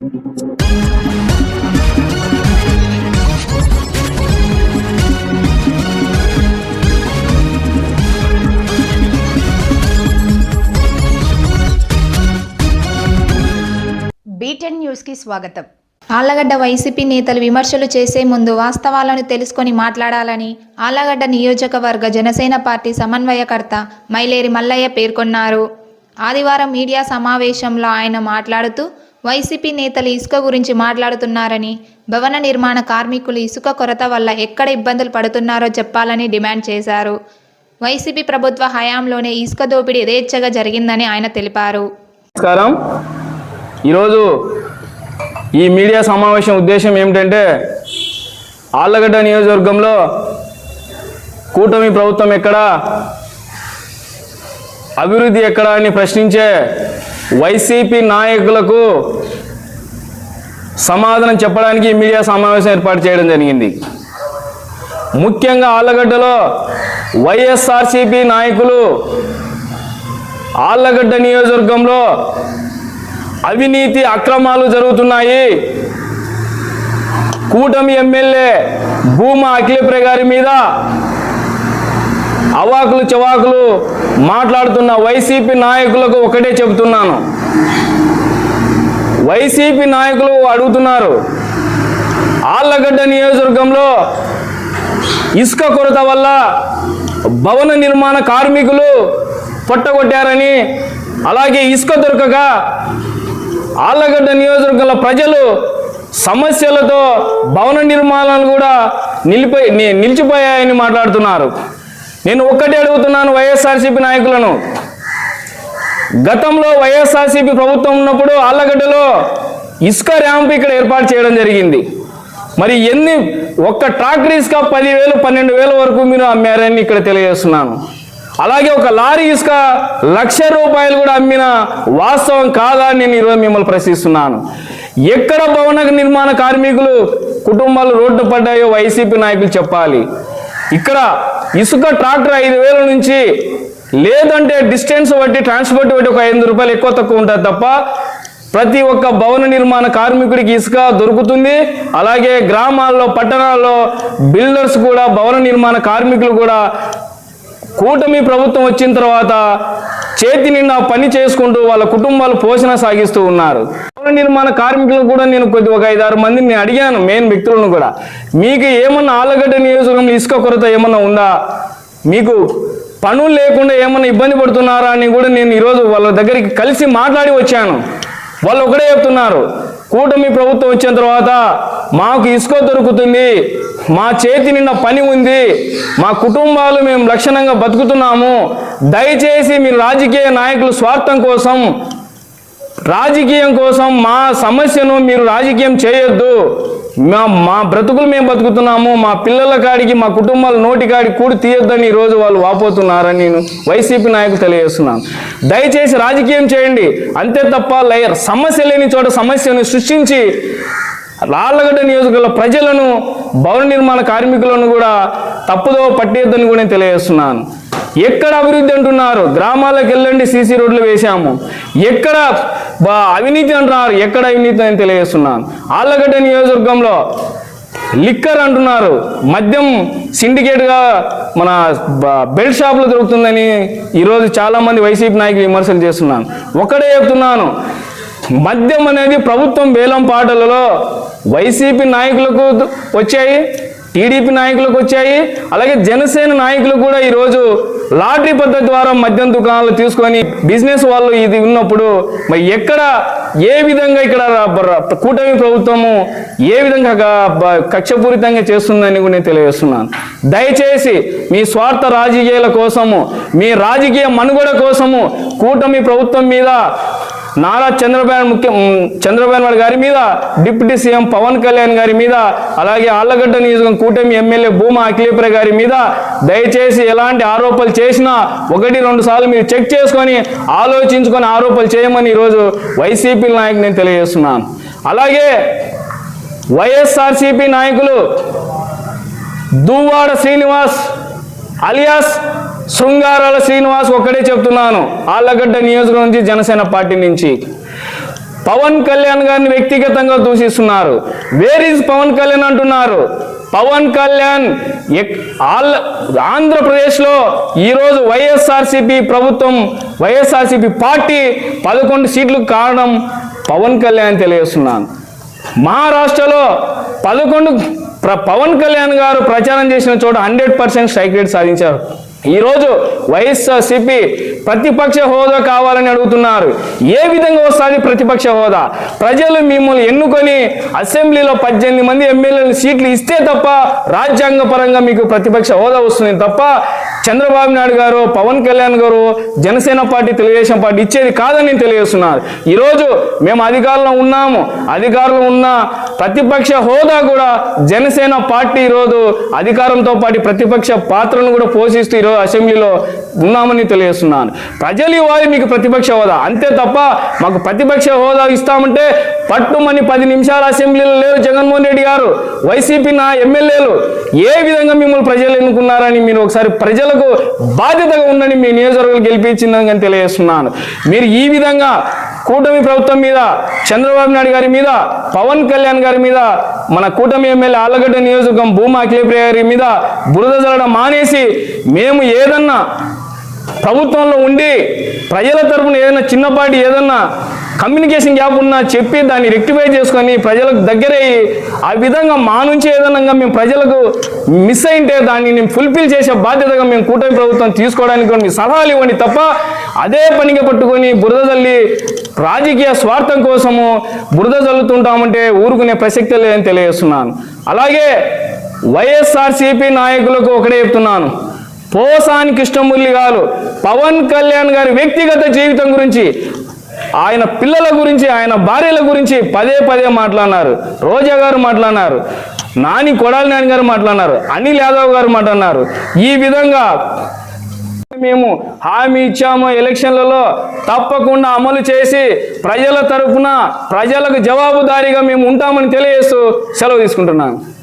Beaten న్యూస్కి స్వాగతం. Allagadda YCP నేతలు విమర్శలు చేసే ముందు వాస్తవాలను తెలుసుకొని మాట్లాడాలని ఆళ్ళగడ్డ నియోజకవర్గ జనసేన పార్టీ సమన్వయకర్త మైలేరి మల్లయ్య పేర్కొన్నారు. ఆదివారం మీడియా సమావేశంలో ఆయన మాట్లాడుతూ వైసీపీ నేతలు ఇసుక గురించి మాట్లాడుతున్నారని భవన నిర్మాణ కార్మికులు ఇసుక కొరత వల్ల ఎక్కడ ఇబ్బందులు పడుతున్నారో చెప్పాలని డిమాండ్ చేశారు. వైసీపీ ప్రభుత్వ హయాంలోనే ఇసుక దోపిడీ యథేచ్ఛగా జరిగిందని ఆయన తెలిపారు. నమస్కారం. ఈరోజు ఈ మీడియా సమావేశం ఉద్దేశం ఏమిటంటే ఆళ్ళగడ్డ నియోజకవర్గంలో కూటమి ప్రభుత్వం ఎక్కడా అభివృద్ధి ఎక్కడా అని ప్రశ్నించే వైసీపీ నాయకులకు సమాధానం చెప్పడానికి మీడియా సమావేశం ఏర్పాటు చేయడం జరిగింది. ముఖ్యంగా ఆళ్ళగడ్డలో వైఎస్ఆర్సీపీ నాయకులు ఆళ్ళగడ్డ నియోజకవర్గంలో అవినీతి అక్రమాలు జరుగుతున్నాయి. కూటమి ఎమ్మెల్యే భూమా అఖిలప్రియ గారి మీద అవాకులు చవాకులు మాట్లాడుతున్న వైసీపీ నాయకులకు ఒకటే చెబుతున్నాను. వైసీపీ నాయకులు అడుగుతున్నారు ఆళ్ళగడ్డ నియోజకవర్గంలో ఇసుక కొరత వల్ల భవన నిర్మాణ కార్మికులు పొట్టగొట్టారని అలాగే ఇసుక దొరకక ఆళ్ళగడ్డ నియోజకవర్గంలో ప్రజలు సమస్యలతో భవన నిర్మాణాలు కూడా నిలిపి నిలిచిపోయాయని మాట్లాడుతున్నారు. నేను ఒక్కటే అడుగుతున్నాను వైఎస్ఆర్సీపీ నాయకులను. గతంలో వైఎస్ఆర్సీపీ ప్రభుత్వం ఉన్నప్పుడు ఆళ్ళగడ్డలో ఇసుక ర్యాంప్ ఇక్కడ ఏర్పాటు చేయడం జరిగింది. మరి ఎన్ని ఒక్క ట్రాక్టర్ ఇసుక పదివేలు పన్నెండు వేల వరకు మీరు అమ్మారని ఇక్కడ తెలియజేస్తున్నాను. అలాగే ఒక లారీ ఇసుక లక్ష రూపాయలు కూడా అమ్మిన వాస్తవం కాదా నేను ఈరోజు మిమ్మల్ని ప్రశ్నిస్తున్నాను. ఎక్కడ భవన నిర్మాణ కార్మికులు కుటుంబాలు రోడ్డు పడ్డాయో వైసీపీ నాయకులు చెప్పాలి. ఇక్కడ ఇసుక ట్రాక్టర్ ఐదు వేల నుంచి లేదంటే డిస్టెన్స్ బట్టి ట్రాన్స్పోర్ట్ బట్టి ఒక ఐదు రూపాయలు ఎక్కువ తక్కువ ఉంటుంది తప్ప ప్రతి ఒక్క భవన నిర్మాణ కార్మికుడికి ఇసుక దొరుకుతుంది. అలాగే గ్రామాల్లో పట్టణాల్లో బిల్డర్స్ కూడా భవన నిర్మాణ కార్మికులు కూడా కూటమి ప్రభుత్వం వచ్చిన తర్వాత చేతి నిండా పని చేసుకుంటూ వాళ్ళ కుటుంబాలు పోషణ సాగిస్తూ ఉన్నారు. నిర్మాణ కార్మికులు కూడా నేను కొద్ది ఒక ఐదారు మందిని నేను అడిగాను మెయిన్ వ్యక్తులను కూడా. మీకు ఏమన్నా ఆలగడ్డ నియోజకవర్గంలో ఇసుక కొరత ఏమన్నా ఉందా? మీకు పనులు లేకుండా ఏమన్నా ఇబ్బంది పడుతున్నారా అని కూడా నేను ఈరోజు వాళ్ళ దగ్గరికి కలిసి మాట్లాడి వచ్చాను. వాళ్ళు ఒకటే చెప్తున్నారు కూటమి ప్రభుత్వం వచ్చిన తర్వాత మాకు ఇసుక దొరుకుతుంది మా చేతి నిన్న పని ఉంది మా కుటుంబాలు మేము లక్షణంగా బతుకుతున్నాము. దయచేసి మీరు రాజకీయ నాయకులు స్వార్థం కోసం రాజకీయం కోసం మా సమస్యను మీరు రాజకీయం చేయొద్దు. మా మా బ్రతుకులు మేము బతుకుతున్నాము. మా పిల్లల కాడికి మా కుటుంబాల నోటి కాడికి కూడి తీయొద్దని ఈరోజు వాళ్ళు వాపోతున్నారని నేను వైసీపీ నాయకులు తెలియజేస్తున్నాను. దయచేసి రాజకీయం చేయండి. అంతే తప్ప సమస్య లేని చోట సమస్యను సృష్టించి రాళ్ళగడ్డ నియోజకవర్గ ప్రజలను భవన నిర్మాణ కార్మికులను కూడా తప్పుదో పట్టేద్దని కూడా నేను తెలియజేస్తున్నాను. ఎక్కడ అభివృద్ధి అంటున్నారు? గ్రామాలకు వెళ్ళండి సీసీ రోడ్లు వేశాము. ఎక్కడ బా- అవినీతి అంటున్నారు? ఎక్కడ అవినీతి అని తెలియజేస్తున్నాను. ఆళ్ళగడ్డ నియోజకవర్గంలో లిక్కర్ అంటున్నారు. మద్యం సిండికేట్గా మన బెల్ట్ షాపులు దొరుకుతుందని ఈరోజు చాలామంది వైసీపీ నాయకులు విమర్శలు చేస్తున్నాను. ఒకటే చెప్తున్నాను. మద్యం అనేది ప్రభుత్వం వేలం పాటలలో వైసీపీ నాయకులకు వచ్చాయి. టీడీపీ నాయకులకు వచ్చాయి. అలాగే జనసేన నాయకులు కూడా ఈరోజు లాటరీ పద్ధతి ద్వారా మద్యం దుకాణాలు తీసుకొని బిజినెస్ వాళ్ళు ఇది ఉన్నప్పుడు మరి ఎక్కడ ఏ విధంగా ఇక్కడ కూటమి ప్రభుత్వము ఏ విధంగా కక్షపూరితంగా చేస్తుందని కూడా నేను తెలియజేస్తున్నాను. దయచేసి మీ స్వార్థ రాజకీయాల కోసము మీ రాజకీయ మనుగడ కోసము కూటమి ప్రభుత్వం మీద నారా చంద్రబాబు ముఖ్య చంద్రబాబు నాయుడు గారి మీద డిప్యూటీ సీఎం పవన్ కళ్యాణ్ గారి మీద అలాగే ఆళ్ళగడ్డ నియోజకవర్గం కూటమి ఎమ్మెల్యే భూమా అఖిలేప్ర గారి మీద దయచేసి ఎలాంటి ఆరోపణలు చేసినా ఒకటి రెండు సార్లు మీరు చెక్ చేసుకొని ఆలోచించుకొని ఆరోపణలు చేయమని ఈరోజు వైసీపీ నాయకు నేను తెలియజేస్తున్నాను. అలాగే వైఎస్ఆర్సీపీ నాయకులు దువ్వాడ శ్రీనివాస్ అలియాస్ శృంగారాల శ్రీనివాస్ ఒక్కడే చెప్తున్నాను ఆళ్ళగడ్డ నియోజకవర్గం నుంచి జనసేన పార్టీ నుంచి. పవన్ కళ్యాణ్ గారిని వ్యక్తిగతంగా దూషిస్తున్నారు. వేర్ ఈజ్ పవన్ కళ్యాణ్ అంటున్నారు? పవన్ కళ్యాణ్ ఎక్- ఆల్ ఆంధ్రప్రదేశ్లో ఈరోజు వైఎస్ఆర్సీపీ ప్రభుత్వం వైఎస్ఆర్సీపీ పార్టీ పదకొండు సీట్లకు కారణం పవన్ కళ్యాణ్ తెలియజేస్తున్నాను. మహారాష్ట్రలో పదకొండు ప్ర- పవన్ కళ్యాణ్ గారు ప్రచారం చేసిన చోట హండ్రెడ్ పర్సెంట్ స్ట్రైక్ రేట్ సాధించారు. ఈరోజు వైఎస్ఆర్సిపి ప్రతిపక్ష హోదా కావాలని అడుగుతున్నారు. ఏ విధంగా వస్తుంది ప్రతిపక్ష హోదా? ప్రజలు మిమ్మల్ని ఎన్నుకొని అసెంబ్లీలో పద్దెనిమిది మంది ఎమ్మెల్యేలు సీట్లు ఇస్తే తప్ప రాజ్యాంగ పరంగా మీకు ప్రతిపక్ష హోదా వస్తుంది తప్ప చంద్రబాబు నాయుడు గారు పవన్ కళ్యాణ్ గారు జనసేన పార్టీ తెలుగుదేశం పార్టీ ఇచ్చేది కాదని నేను తెలియజేస్తున్నారు. ఈరోజు మేము అధికారంలో ఉన్నాము. అధికారంలో ఉన్న ప్రతిపక్ష హోదా కూడా జనసేన పార్టీ ఈరోజు అధికారంతో పాటు ప్రతిపక్ష పాత్రను కూడా పోషిస్తూ ఈరోజు అసెంబ్లీలో ఉన్నామని తెలియజేస్తున్నాను. ప్రజలు ఇవ్వాలి మీకు ప్రతిపక్ష హోదా. అంతే తప్ప మాకు ప్రతిపక్ష హోదా ఇస్తామంటే పట్టుమని పది నిమిషాల అసెంబ్లీలో లేరు జగన్మోహన్ రెడ్డి గారు. వైసీపీ నా ఎమ్మెల్యేలు ఏ విధంగా మిమ్మల్ని ప్రజలు ఎన్నుకున్నారని మీరు ఒకసారి ప్రజలకు బాధ్యతగా ఉందని మీ నియోజకవర్గాలు గెలిపించిందని తెలియజేస్తున్నాను. మీరు ఈ విధంగా కూటమి ప్రభుత్వం మీద చంద్రబాబు నాయుడు గారి మీద పవన్ కళ్యాణ్ గారి మీద మన కూటమి ఎమ్మెల్యే ఆలగడ్డ నియోజకవర్గం భూమా అఖిలప్రియ గారి మీద బురద జరగడం మానేసి మేము ఏదన్నా ప్రభుత్వంలో ఉండి ప్రజల తరపున ఏదైనా చిన్నపాటి ఏదన్నా కమ్యూనికేషన్ గ్యాప్ ఉన్నా చెప్పి దాన్ని రెక్టిఫై చేసుకొని ప్రజలకు దగ్గరయ్యి ఆ విధంగా మా నుంచి ఏదైనా మేము ప్రజలకు మిస్ అయింటే దాన్ని నేను ఫుల్ఫిల్ చేసే బాధ్యతగా మేము కూటమి ప్రభుత్వం తీసుకోవడానికి మీ సలహాలు ఇవ్వండి తప్ప అదే పనిగా పట్టుకొని బురద తల్లి రాజకీయ స్వార్థం కోసము బురద చల్లుతుంటామంటే ఊరుకునే ప్రసక్తి లేదని తెలియజేస్తున్నాను. అలాగే వైఎస్ఆర్సీపీ నాయకులకు ఒకటే చెప్తున్నాను. పోసాని కృష్ణమురళి గారు పవన్ కళ్యాణ్ గారి వ్యక్తిగత జీవితం గురించి ఆయన పిల్లల గురించి ఆయన భార్యల గురించి పదే పదే మాట్లాడినారు. రోజా గారు మాట్లాడినారు. నాని కొడాలి నాని గారు మాట్లాడినారు. అనిల్ యాదవ్ గారు మాట్లాడినారు. ఈ విధంగా మేము హామీ ఇచ్చాము ఎలక్షన్లలో. తప్పకుండా అమలు చేసి ప్రజల తరఫున ప్రజలకు జవాబుదారీగా మేము ఉంటామని తెలియజేస్తూ సెలవు తీసుకుంటున్నాను.